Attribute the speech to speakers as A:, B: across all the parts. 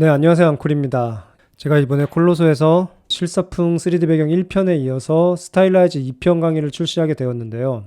A: 네, 안녕하세요. 앙콜입니다. 제가 이번에 콜로소에서 실사풍 3D 배경 1편에 이어서 스타일라이즈 2편 강의를 출시하게 되었는데요.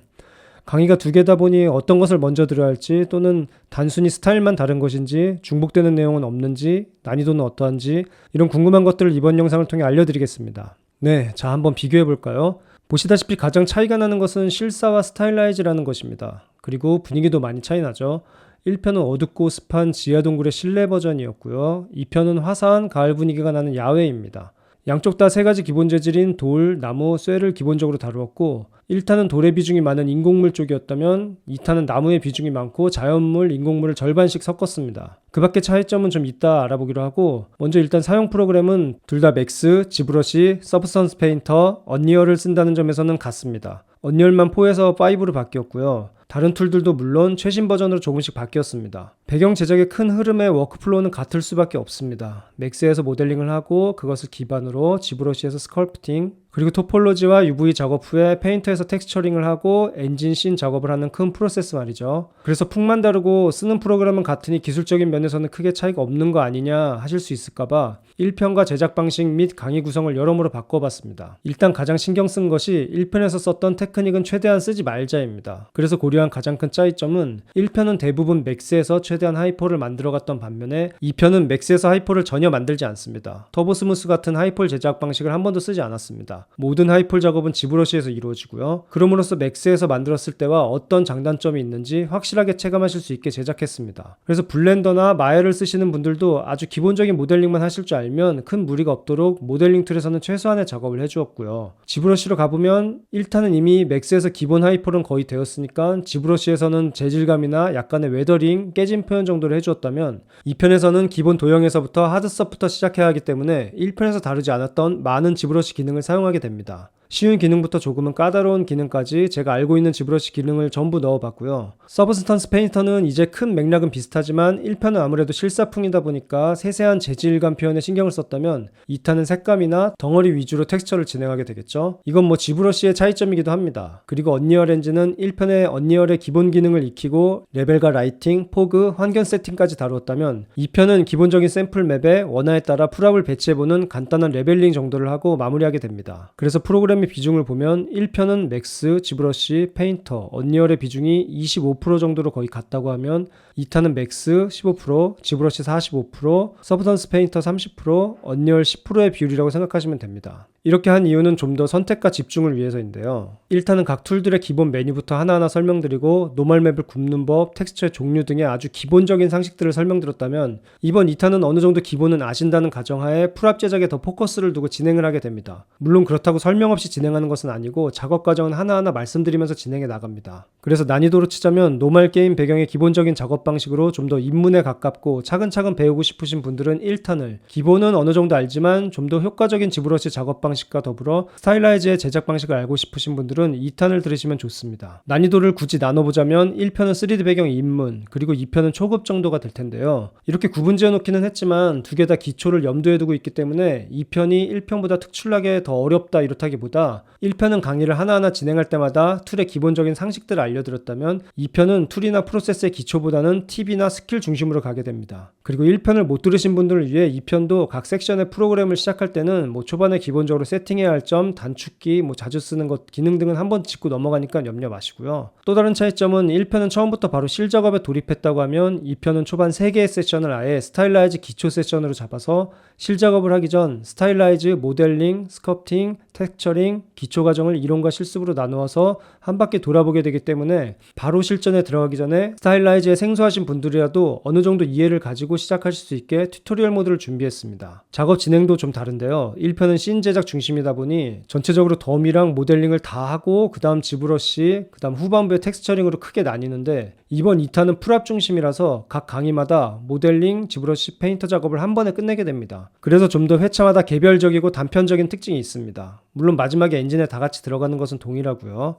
A: 강의가 두 개다 보니 어떤 것을 먼저 들어야 할지 또는 단순히 스타일만 다른 것인지 중복되는 내용은 없는지 난이도는 어떠한지 이런 궁금한 것들을 이번 영상을 통해 알려드리겠습니다. 네, 자 한번 비교해 볼까요? 보시다시피 가장 차이가 나는 것은 실사와 스타일라이즈라는 것입니다. 그리고 분위기도 많이 차이 나죠. 1편은 어둡고 습한 지하 동굴의 실내 버전이었고요. 2편은 화사한 가을 분위기가 나는 야외입니다. 양쪽 다 세 가지 기본 재질인 돌, 나무, 쇠를 기본적으로 다루었고 1탄은 돌의 비중이 많은 인공물 쪽이었다면 2탄은 나무의 비중이 많고 자연물, 인공물을 절반씩 섞었습니다. 그 밖의 차이점은 좀 이따 알아보기로 하고 먼저 일단 사용 프로그램은 둘 다 맥스, 지브러시, 서브스턴스 페인터, 언리얼을 쓴다는 점에서는 같습니다. 언리얼만 4에서 5로 바뀌었고요. 다른 툴들도 물론 최신 버전으로 조금씩 바뀌었습니다. 배경 제작의 큰 흐름의 워크플로우는 같을 수밖에 없습니다. 맥스에서 모델링을 하고 그것을 기반으로 지브러시에서 스컬프팅, 그리고 토폴로지와 UV 작업 후에 페인터에서 텍스처링을 하고 엔진 씬 작업을 하는 큰 프로세스 말이죠. 그래서 풍만 다르고 쓰는 프로그램은 같으니 기술적인 면에서는 크게 차이가 없는 거 아니냐 하실 수 있을까봐 1편과 제작 방식 및 강의 구성을 여러모로 바꿔봤습니다. 일단 가장 신경 쓴 것이 1편에서 썼던 테크닉은 최대한 쓰지 말자입니다. 그래서 고려한 가장 큰 차이점은 1편은 대부분 맥스에서 최 대한 하이폴을 만들어갔던 반면에 2편은 맥스에서 하이폴을 전혀 만들지 않습니다. 터보 스무스 같은 하이폴 제작 방식을 한 번도 쓰지 않았습니다. 모든 하이폴 작업은 지브러시에서 이루어지고요. 그럼으로써 맥스에서 만들었을 때와 어떤 장단점이 있는지 확실하게 체감하실 수 있게 제작했습니다. 그래서 블렌더나 마야를 쓰시는 분들도 아주 기본적인 모델링만 하실 줄 알면 큰 무리가 없도록 모델링 툴에서는 최소한의 작업을 해주었고요. 지브러시로 가보면 1탄은 이미 맥스에서 기본 하이폴은 거의 되었으니까 지브러시에서는 재질감이나 약간의 웨더링, 깨진 표현 정도를 해주었다면 2편에서는 기본 도형에서부터 하드 서부터 시작해야 하기 때문에 1편에서 다루지 않았던 많은 지브러시 기능을 사용하게 됩니다. 쉬운 기능부터 조금은 까다로운 기능까지 제가 알고 있는 지브러시 기능을 전부 넣어봤고요. 서브스턴스 페인터는 이제 큰 맥락은 비슷하지만 1편은 아무래도 실사풍이다 보니까 세세한 재질감 표현에 신경을 썼다면 2탄은 색감이나 덩어리 위주로 텍스처를 진행하게 되겠죠. 이건 뭐 지브러시의 차이점이기도 합니다. 그리고 언리얼 엔진은 1편의 언리얼의 기본 기능을 익히고 레벨과 라이팅, 포그, 환경 세팅까지 다루었다면 2편은 기본적인 샘플 맵에 원화에 따라 풀업을 배치해보는 간단한 레벨링 정도를 하고 마무리하게 됩니다. 그래서 프로그램 비중을 보면 1편은 맥스, 지브러시, 페인터, 언리얼의 비중이 25% 정도로 거의 같다고 하면 2탄은 맥스 15%, 지브러시 45%, 서브던스 페인터 30%, 언리얼 10%의 비율이라고 생각하시면 됩니다. 이렇게 한 이유는 좀 더 선택과 집중을 위해서인데요. 1탄은 각 툴들의 기본 메뉴부터 하나하나 설명드리고 노멀 맵을 굽는 법, 텍스처의 종류 등의 아주 기본적인 상식들을 설명드렸다면 이번 2탄은 어느 정도 기본은 아신다는 가정하에 풀압 제작에 더 포커스를 두고 진행을 하게 됩니다. 물론 그렇다고 설명 없이 진행하는 것은 아니고 작업 과정은 하나하나 말씀드리면서 진행해 나갑니다. 그래서 난이도로 치자면 노멀 게임 배경의 기본적인 작업 방식으로 좀 더 입문에 가깝고 차근차근 배우고 싶으신 분들은 1탄을 기본은 어느 정도 알지만 좀 더 효과적인 지브러시 작업 방식과 더불어 스타일라이즈의 제작 방식을 알고 싶으신 분들은 2탄을 들으시면 좋습니다. 난이도를 굳이 나눠보자면 1편은 3D 배경 입문 그리고 2편은 초급 정도가 될 텐데요. 이렇게 구분 지어 놓기는 했지만 두 개 다 기초를 염두에 두고 있기 때문에 2편이 1편보다 특출나게 더 어렵다 이렇다기보다 1편은 강의를 하나하나 진행할 때마다 툴의 기본적인 상식들을 알려드렸다면 2편은 툴이나 프로세스의 기초보다는 팁이나 스킬 중심으로 가게 됩니다. 그리고 1편을 못 들으신 분들을 위해 2편도 각 섹션의 프로그램을 시작할 때는 뭐 초반에 기본적으로 세팅해야 할 점, 단축키, 뭐 자주 쓰는 것, 기능 등은 한 번 짚고 넘어가니까 염려 마시고요. 또 다른 차이점은 1편은 처음부터 바로 실작업에 돌입했다고 하면 2편은 초반 3개의 세션을 아예 스타일라이즈 기초 세션으로 잡아서 실작업을 하기 전 스타일라이즈, 모델링, 스커프팅, 텍스처 링, 기초 과정을 이론과 실습으로 나누어서 한 바퀴 돌아보게 되기 때문에 바로 실전에 들어가기 전에 스타일라이즈에 생소하신 분들이라도 어느 정도 이해를 가지고 시작하실 수 있게 튜토리얼 모드를 준비했습니다. 작업 진행도 좀 다른데요. 1편은 씬 제작 중심이다 보니 전체적으로 덤이랑 모델링을 다 하고 그 다음 지브러시, 그 다음 후반부에 텍스처링으로 크게 나뉘는데 이번 2탄은 풀압 중심이라서 각 강의마다 모델링, 지브러시, 페인터 작업을 한 번에 끝내게 됩니다. 그래서 좀 더 회차마다 개별적이고 단편적인 특징이 있습니다. 물론 마지막에 엔진에 다 같이 들어가는 것은 동일하고요.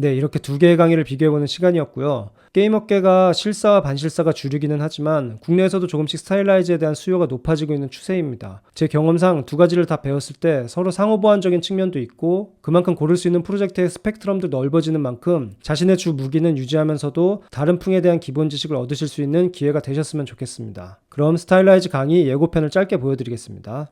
A: 네, 이렇게 두 개의 강의를 비교해보는 시간이었고요. 게임 업계가 실사와 반실사가 주류기는 하지만 국내에서도 조금씩 스타일라이즈에 대한 수요가 높아지고 있는 추세입니다. 제 경험상 두 가지를 다 배웠을 때 서로 상호 보완적인 측면도 있고 그만큼 고를 수 있는 프로젝트의 스펙트럼도 넓어지는 만큼 자신의 주 무기는 유지하면서도 다른 풍에 대한 기본 지식을 얻으실 수 있는 기회가 되셨으면 좋겠습니다. 그럼 스타일라이즈 강의 예고편을 짧게 보여드리겠습니다.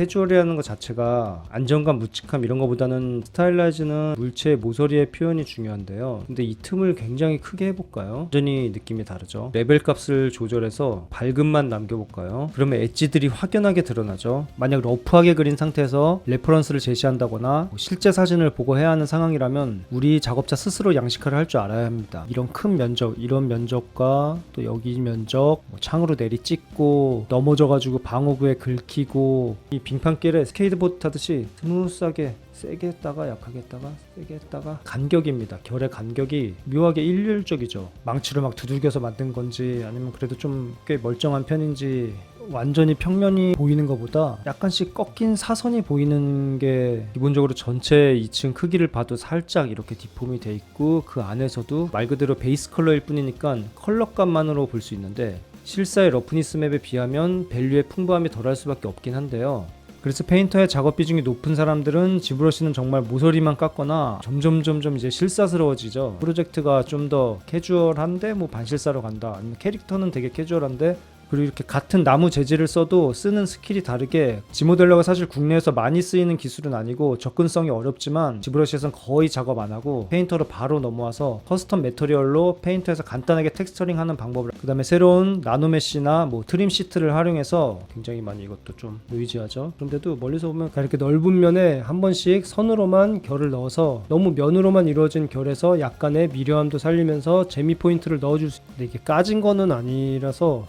A: 캐주얼이라는 것 자체가 안정감, 묵직함 이런 것보다는 스타일라이즈는 물체의 모서리의 표현이 중요한데요. 근데 이 틈을 굉장히 크게 해볼까요? 완전히 느낌이 다르죠. 레벨 값을 조절해서 밝음만 남겨볼까요? 그러면 엣지들이 확연하게 드러나죠. 만약 러프하게 그린 상태에서 레퍼런스를 제시한다거나 뭐 실제 사진을 보고 해야 하는 상황이라면 우리 작업자 스스로 양식화를 할 줄 알아야 합니다. 이런 큰 면적, 이런 면적과 또 여기 면적, 뭐 창으로 내리 찍고 넘어져가지고 방어구에 긁히고 이 빙판길에 스케이트보드 타듯이 스무스하게 세게 했다가 약하게 했다가 세게 했다가 간격입니다. 결의 간격이 묘하게 일률적이죠. 망치로 막 두들겨서 만든 건지 아니면 그래도 좀 꽤 멀쩡한 편인지 완전히 평면이 보이는 것보다 약간씩 꺾인 사선이 보이는 게 기본적으로 전체 2층 크기를 봐도 살짝 이렇게 디폼이 돼 있고 그 안에서도 말 그대로 베이스 컬러일 뿐이니까 컬러감만으로 볼 수 있는데 실사의 러프니스 맵에 비하면 밸류의 풍부함이 덜할 수밖에 없긴 한데요. 그래서 페인터의 작업 비중이 높은 사람들은 지브러시는 정말 모서리만 깎거나 점점 점점 이제 실사스러워지죠. 프로젝트가 좀 더 캐주얼한데 뭐 반실사로 간다. 아니면 캐릭터는 되게 캐주얼한데 그리고 이렇게 같은 나무 재질을 써도 쓰는 스킬이 다르게 지모델러가 사실 국내에서 많이 쓰이는 기술은 아니고 접근성이 어렵지만 지브러시에선 거의 작업 안 하고 페인터로 바로 넘어와서 커스텀 매터리얼로 페인터에서 간단하게 텍스처링 하는 방법을 그 다음에 새로운 나노메시나 뭐 트림 시트를 활용해서 굉장히 많이 이것도 좀 노이즈하죠. 그런데도 멀리서 보면 이렇게 넓은 면에 한 번씩 선으로만 결을 넣어서 너무 면으로만 이루어진 결에서 약간의 미려함도 살리면서 재미 포인트를 넣어줄 수 있는데 이게 까진 거는 아니라서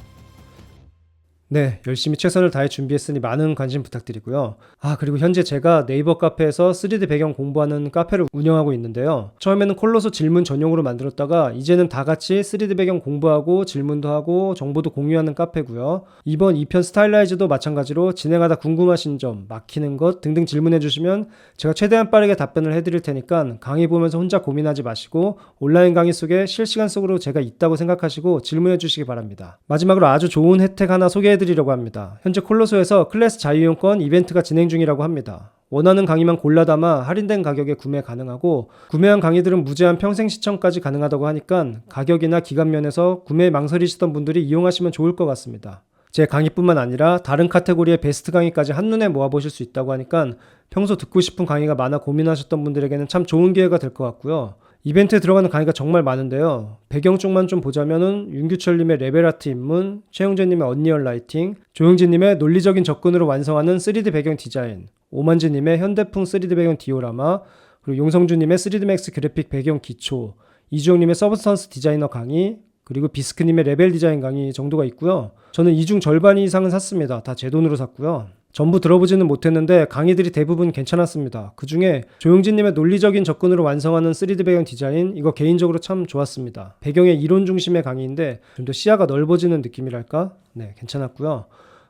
A: 네, 열심히 최선을 다해 준비했으니 많은 관심 부탁드리고요. 아, 그리고 현재 제가 네이버 카페에서 3D 배경 공부하는 카페를 운영하고 있는데요. 처음에는 콜로소 질문 전용으로 만들었다가 이제는 다 같이 3D 배경 공부하고 질문도 하고 정보도 공유하는 카페고요. 이번 2편 스타일라이즈도 마찬가지로 진행하다 궁금하신 점, 막히는 것 등등 질문해 주시면 제가 최대한 빠르게 답변을 해 드릴 테니까 강의 보면서 혼자 고민하지 마시고 온라인 강의 속에 실시간 속으로 제가 있다고 생각하시고 질문해 주시기 바랍니다. 마지막으로 아주 좋은 혜택 하나 소개해 드리려고 합니다. 현재 콜로소에서 클래스 자유이용권 이벤트가 진행 중이라고 합니다. 원하는 강의만 골라 담아 할인된 가격에 구매 가능하고 구매한 강의들은 무제한 평생 시청까지 가능하다고 하니까 가격이나 기간 면에서 구매 망설이시던 분들이 이용하시면 좋을 것 같습니다. 제 강의뿐만 아니라 다른 카테고리의 베스트 강의까지 한눈에 모아보실 수 있다고 하니까 평소 듣고 싶은 강의가 많아 고민하셨던 분들에게는 참 좋은 기회가 될 것 같고요. 이벤트에 들어가는 강의가 정말 많은데요. 배경 쪽만 좀 보자면은 윤규철님의 레벨 아트 입문, 최용재님의 언리얼 라이팅, 조용진님의 논리적인 접근으로 완성하는 3D 배경 디자인, 오만지님의 현대풍 3D 배경 디오라마, 그리고 용성주님의 3D 맥스 그래픽 배경 기초, 이주영님의 서브스턴스 디자이너 강의, 그리고 비스크님의 레벨 디자인 강의 정도가 있고요. 저는 이 중 절반 이상은 샀습니다. 다 제 돈으로 샀고요. 전부 들어보지는 못했는데 강의들이 대부분 괜찮았습니다. 그 중에 조용진님의 논리적인 접근으로 완성하는 3D 배경 디자인 이거 개인적으로 참 좋았습니다. 배경의 이론 중심의 강의인데 좀 더 시야가 넓어지는 느낌이랄까? 네, 괜찮았고요.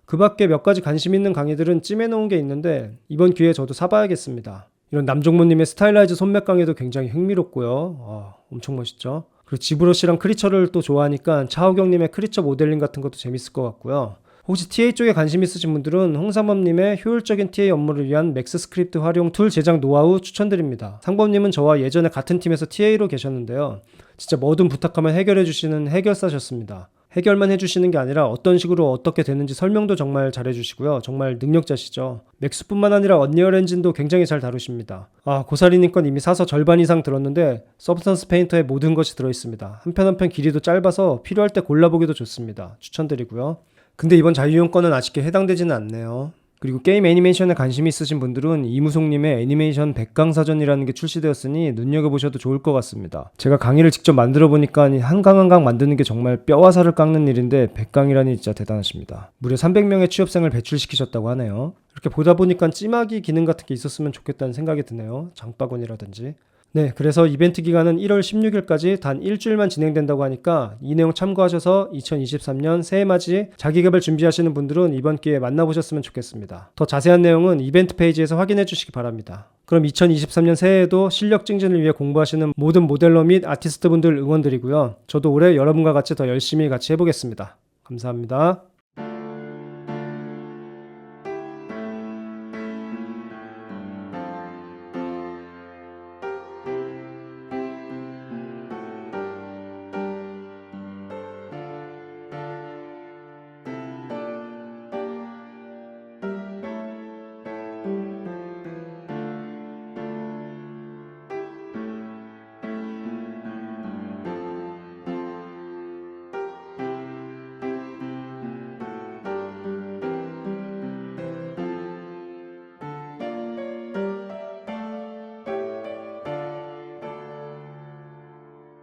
A: 그 밖에 몇 가지 관심 있는 강의들은 찜해놓은 게 있는데 이번 기회에 저도 사봐야겠습니다. 이런 남종모님의 스타일라이즈 손맥 강의도 굉장히 흥미롭고요. 아, 엄청 멋있죠. 그리고 지브러시랑 크리처를 또 좋아하니까 차우경님의 크리처 모델링 같은 것도 재밌을 것 같고요. 혹시 TA 쪽에 관심 있으신 분들은 홍삼범님의 효율적인 TA 업무를 위한 맥스 스크립트 활용 툴 제작 노하우 추천드립니다. 상범님은 저와 예전에 같은 팀에서 TA로 계셨는데요. 진짜 뭐든 부탁하면 해결해 주시는 해결사셨습니다. 해결만 해주시는 게 아니라 어떤 식으로 어떻게 되는지 설명도 정말 잘해주시고요. 정말 능력자시죠. 맥스뿐만 아니라 언리얼 엔진도 굉장히 잘 다루십니다. 아 고사리님 건 이미 사서 절반 이상 들었는데 서브스턴스 페인터에 모든 것이 들어있습니다. 한편 한편 길이도 짧아서 필요할 때 골라보기도 좋습니다. 추천드리고요. 근데 이번 자유이용권은 아쉽게 해당되지는 않네요. 그리고 게임 애니메이션에 관심 있으신 분들은 이무송님의 애니메이션 백강사전이라는 게 출시되었으니 눈여겨보셔도 좋을 것 같습니다. 제가 강의를 직접 만들어 보니까 한강 한강 만드는 게 정말 뼈와 살을 깎는 일인데 백강이라니 진짜 대단하십니다. 무려 300명의 취업생을 배출시키셨다고 하네요. 이렇게 보다 보니까 찜하기 기능 같은 게 있었으면 좋겠다는 생각이 드네요. 장바구니라든지. 네, 그래서 이벤트 기간은 1월 16일까지 단 일주일만 진행된다고 하니까 이 내용 참고하셔서 2023년 새해 맞이 자기개발 준비하시는 분들은 이번 기회에 만나보셨으면 좋겠습니다. 더 자세한 내용은 이벤트 페이지에서 확인해 주시기 바랍니다. 그럼 2023년 새해에도 실력 증진을 위해 공부하시는 모든 모델러 및 아티스트 분들 응원드리고요. 저도 올해 여러분과 같이 더 열심히 같이 해보겠습니다. 감사합니다.